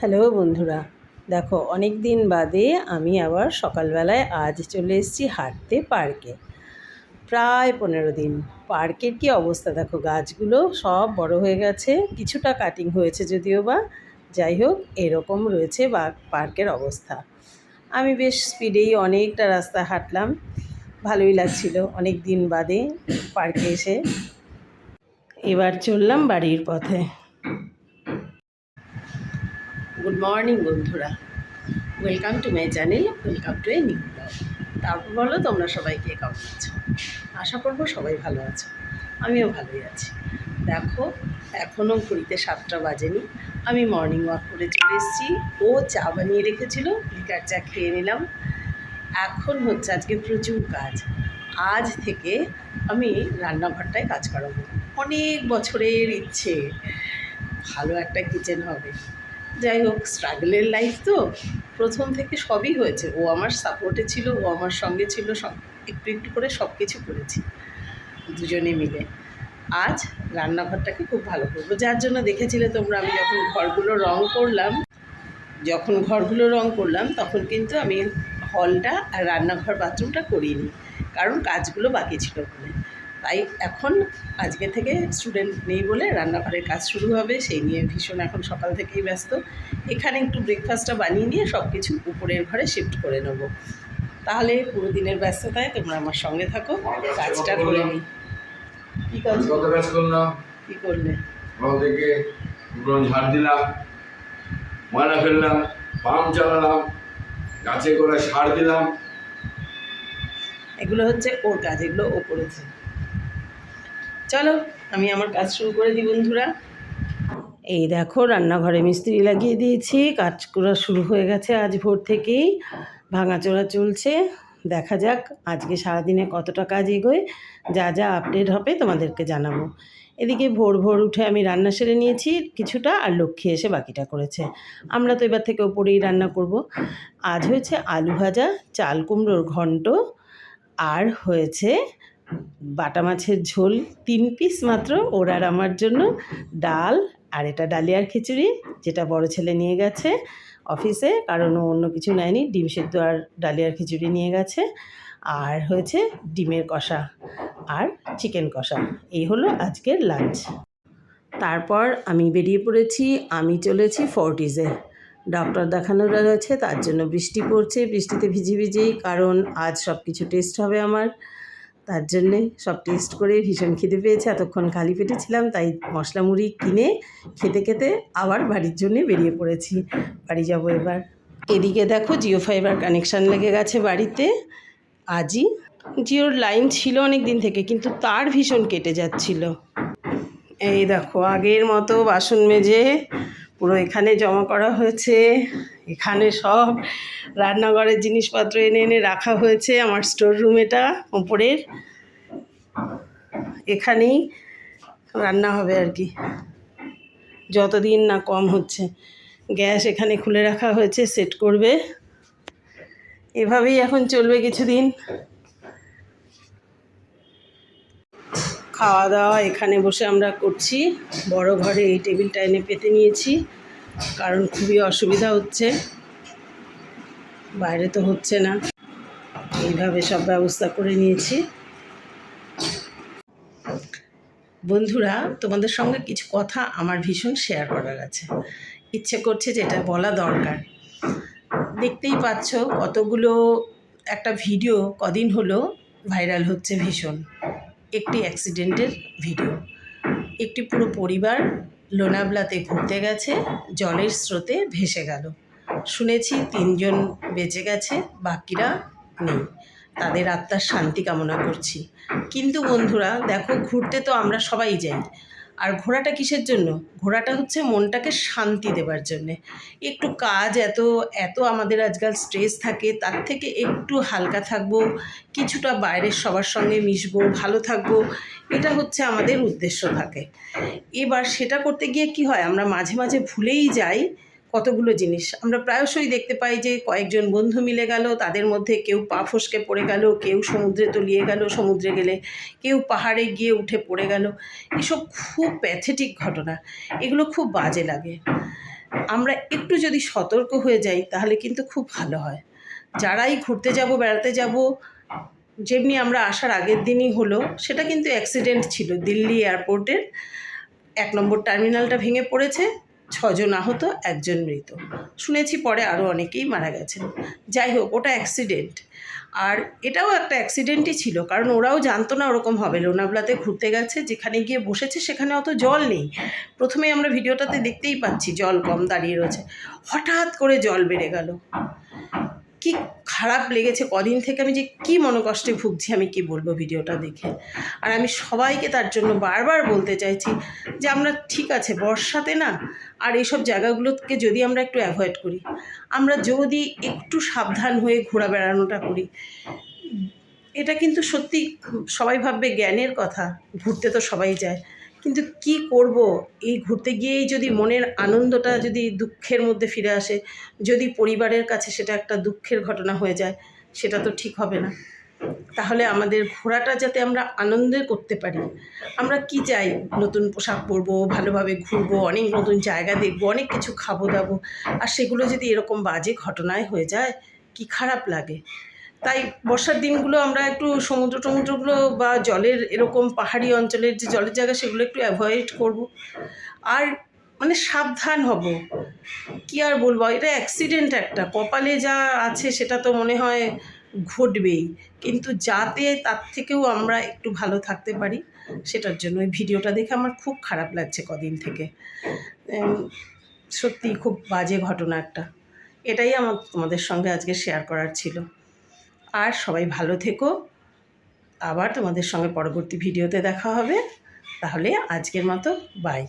Hello বন্ধুরা, দেখো অনেক দিন বাদে আমি আবার সকালবেলায় আজ চলে এসেছি হাঁটতে পার্কে। প্রায় পনেরো দিন। পার্কের কি অবস্থা দেখো, গাছগুলো সব বড় হয়ে গেছে, কিছুটা কাটিং হয়েছে যদিও বা, যাই হোক এরকম রয়েছে বা পার্কের অবস্থা। আমি বেশ স্পিডেই অনেকটা রাস্তা হাঁটলাম, ভালোই লাগছিল অনেক দিন বাদে পার্কে এসে। এবার চললাম বাড়ির পথে। গুড মর্নিং বন্ধুরা। Welcome to my channel welcome to a new blog তারপর বলো, তোমরা সবাইকে কেমন আছো? আশা করব সবাই ভালো আছো। আমিও ভালোই আছি। দেখো এখনও ঘড়িতে সাতটা বাজেনি। আমি মর্নিং ওয়াক করে চলে এসেছি। ও চা বানিয়ে রেখেছিল, লিকার চা খেয়ে নিলাম। এখন হচ্ছে আজকে প্রচুর কাজ। আজ থেকে আমি রান্নাঘরটায় কাজ করাবো। অনেক বছরের ইচ্ছে। ভালো একটা কিচেন হবে। যাই হোক, স্ট্রাগলের লাইফ তো প্রথম থেকে সবই হয়েছে। ও আমার সাপোর্টে ছিল, ও আমার সঙ্গে ছিল, সব একটু একটু করে সব কিছু করেছি, দুজনে মিলে। আজ রান্নাঘরটাকে খুব ভালো করব। যার জন্য দেখেছিলে তোমরা, আমি যখন ঘরগুলো রং করলাম, যখন ঘরগুলো রং করলাম, তখন কিন্তু আমি হলটা আর রান্নাঘর বাথরুমটা করিনি, কারণ কাজগুলো বাকি ছিল বলে তাই এখন আজকে থেকে স্টুডেন্ট নেই বলে রান্নাঘরের কাজ শুরু হবে। সেই নিয়ে ভীষণ এখন সকাল থেকেই ব্যস্ত। এখানে একটু ব্রেকফাস্টটা বানিয়ে নিয়ে সব কিছু উপরের ঘরে শিফট করে নেব। তাহলে পুরো দিনের ব্যস্ততায় তোমরা আমার সঙ্গে থাকো। কাজটা করে নিই। কী কাজ? কী করলে? ঘর ঝাড় দিলাম ময়লা ফেললাম পাম্প চালালাম গাছে গোড়ায় সার দিলাম। এগুলো হচ্ছে ওর কাজ এগুলো ও করেছে। চলো, আমি আমার কাজ শুরু করে দিই বন্ধুরা। এই দেখো, রান্নাঘরে মিস্ত্রি লাগিয়ে দিয়েছি। কাজ করা শুরু হয়ে গেছে আজ ভোর থেকেই। ভাঙাচোরা চলছে। দেখা যাক আজকে সারাদিনে কতটা কাজ এগোয়। যা যা আপডেট হবে তোমাদেরকে জানাব। এদিকে ভোর ভোর উঠে আমি রান্না সেরে নিয়েছি কিছুটা আর লক্ষ্মী এসে বাকিটা করেছে। আমরা তো এবার থেকে ওপরেই রান্না করব। আজ হয়েছে আলু ভাজা, চাল কুমড়োর ঘন্ট, আর হয়েছে বাটা মাছের ঝোল তিন পিস মাত্র ওর আর আমার জন্য ডাল, আর এটা ডালিয়ার খিচুড়ি, যেটা বড় ছেলে নিয়ে গেছে অফিসে, কারণ ও অন্য কিছু নেয়নি, ডিম সেদ্ধ আর ডালিয়ার খিচুড়ি নিয়ে গেছে, আর হয়েছে ডিমের কষা আর চিকেন কষা। এই হলো আজকের লাঞ্চ তারপর আমি বেরিয়ে পড়েছি, আমি চলেছি ফোর্টিজে ডক্টর দেখানো রয়েছে, তার জন্য বৃষ্টি পড়ছে, বৃষ্টিতে ভিজে ভিজি কারণ আজ সব কিছু টেস্ট হবে আমার। তার জন্যে সব টেস্ট করে ভীষণ খিদে পেয়েছে। এতক্ষণ খালি পেটে ছিলাম, তাই মশলা মুড়ি কিনে খেতে খেতে আবার বাড়ির জন্যে বেরিয়ে পড়েছি। বাড়ি যাব এবার। এদিকে দেখো জিও ফাইবার কানেকশান লেগে গেছে বাড়িতে। আজই জিওর লাইন ছিল অনেক দিন থেকে, কিন্তু তার ভীষণ কেটে যাচ্ছিল। এই দেখো আগের মতো বাসন মেজে পুরো এখানে জমা করা হয়েছে। এখানে সব রান্নাঘরের জিনিসপত্র এনে এনে রাখা হয়েছে আমার স্টোর রুম এটা ওপরের। এখানেই রান্না হবে আর কি। যতদিন না কম হচ্ছে। গ্যাস এখানে খুলে রাখা হয়েছে সেট করবে। এভাবেই এখন চলবে কিছুদিন। খাওয়া দাওয়া এখানে বসে আমরা করছি। বড় ঘরে এই টেবিলটা এনে পেতে নিয়েছি, কারণ খুবই অসুবিধা হচ্ছে। বাইরে তো হচ্ছে না। এইভাবে সব ব্যবস্থা করে নিয়েছি। বন্ধুরা, তোমাদের সঙ্গে কিছু কথা আমার ভীষণ শেয়ার করার আছে। ইচ্ছে করছে যেটা বলা দরকার। দেখতেই পাচ্ছ কতগুলো একটা ভিডিও কদিন হলো ভাইরাল হচ্ছে ভীষণ। একটি অ্যাক্সিডেন্টের ভিডিও একটি পুরো পরিবার লোনাবলাতে ঘুরতে গেছে, জলের স্রোতে ভেসে গেল। শুনেছি তিনজন বেঁচে গেছে, বাকিরা নেই। তাদের আত্মার শান্তি কামনা করছি। কিন্তু বন্ধুরা, দেখো, ঘুরতে তো আমরা সবাই যাই। আর ঘোরাটা কিসের জন্য? ঘোরাটা হচ্ছে মনটাকে শান্তি দেবার জন্যে। একটু কাজ এত এত আমাদের আজকাল স্ট্রেস থাকে, তার থেকে একটু হালকা থাকব, কিছুটা বাইরের সবার সঙ্গে মিশবো, ভালো থাকব, এটা হচ্ছে আমাদের উদ্দেশ্য থাকে। এবার সেটা করতে গিয়ে কি হয়? আমরা মাঝে মাঝে ভুলেই যাই কতগুলো জিনিস। আমরা প্রায়শই দেখতে পাই যে কয়েকজন বন্ধু মিলে গেল, তাদের মধ্যে কেউ পা ফসকে পড়ে গেল, কেউ সমুদ্রে তলিয়ে গেল, সমুদ্রে গেলে কেউ পাহাড়ে গিয়ে উঠে পড়ে গেল। এসব খুব প্যাথেটিক ঘটনা। এগুলো খুব বাজে লাগে। আমরা একটু যদি সতর্ক হয়ে যাই, তাহলে কিন্তু খুব ভালো হয়। যারাই ঘুরতে যাব, বেড়াতে যাব, যেমনি আমরা আসার আগের দিনই হলো, সেটা কিন্তু অ্যাক্সিডেন্ট ছিল। দিল্লি এয়ারপোর্টের এক নম্বর টার্মিনালটা ভেঙে পড়েছে। ছজন আহত, একজন মৃত। শুনেছি পরে আরও অনেকেই মারা গেছেন। যাই হোক, ওটা অ্যাক্সিডেন্ট আর এটাও একটা অ্যাক্সিডেন্টই ছিল, কারণ ওরাও জানতো না ওরকম হবে। লোনাবলাতে ঘুরতে গেছে, যেখানে গিয়ে বসেছে সেখানে অত জল নেই। প্রথমে আমরা ভিডিওটাতে দেখতেই পাচ্ছি, জল কম দাঁড়িয়ে রয়েছে। হঠাৎ করে জল বেড়ে গেল। কি খারাপ লেগেছে, কদিন থেকে আমি যে কি মনোকষ্টে ভুগছি, আমি কি বলব ভিডিওটা দেখে। আর আমি সবাইকে তার জন্য বারবার বলতে চাইছি যে, আমরা ঠিক আছে, বর্ষাতে না, আর এইসব জায়গাগুলোকে যদি আমরা একটু অ্যাভয়েড করি, আমরা যদি একটু সাবধান হয়ে ঘোরা বেড়ানোটা করি। এটা কিন্তু সত্যি সবাই ভাববে জ্ঞানের কথা, ঘুরতে তো সবাই যায়। কিন্তু কি করব? এই ঘুরতে গিয়েই যদি মনের আনন্দটা, যদি দুঃখের মধ্যে ফিরে আসে, যদি পরিবারের কাছে সেটা একটা দুঃখের ঘটনা হয়ে যায়, সেটা তো ঠিক হবে না। তাহলে আমাদের ঘোরাটা যাতে আমরা আনন্দে করতে পারি। আমরা কি চাই? নতুন পোশাক পরবো, ভালোভাবে ঘুরবো, অনেক নতুন জায়গা দেখব, অনেক কিছু খাব দাবো। আর সেগুলো যদি এরকম বাজে ঘটনায় হয়ে যায়, কি খারাপ লাগে? তাই বর্ষার দিনগুলো আমরা একটু সমুদ্র টমুদ্রগুলো বা জলের এরকম পাহাড়ি অঞ্চলের যে জলের জায়গা, সেগুলো একটু অ্যাভয়েড করব। আর মানে সাবধান হব। কি আর বলব? এটা অ্যাক্সিডেন্ট একটা। কপালে যা আছে, সেটা তো মনে হয় ঘটবেই। কিন্তু যাতে তার থেকেও আমরা একটু ভালো থাকতে পারি, সেটার জন্য ওই ভিডিওটা দেখে আমার খুব খারাপ লাগছে কদিন থেকে। সত্যি খুব বাজে ঘটনা একটা। এটাই আমার তোমাদের সঙ্গে আজকে শেয়ার করার ছিল। আর সবাই ভালো থেকো। আবার তোমাদের সঙ্গে পরবর্তী ভিডিওতে দেখা হবে। তাহলে আজকের মতো বাই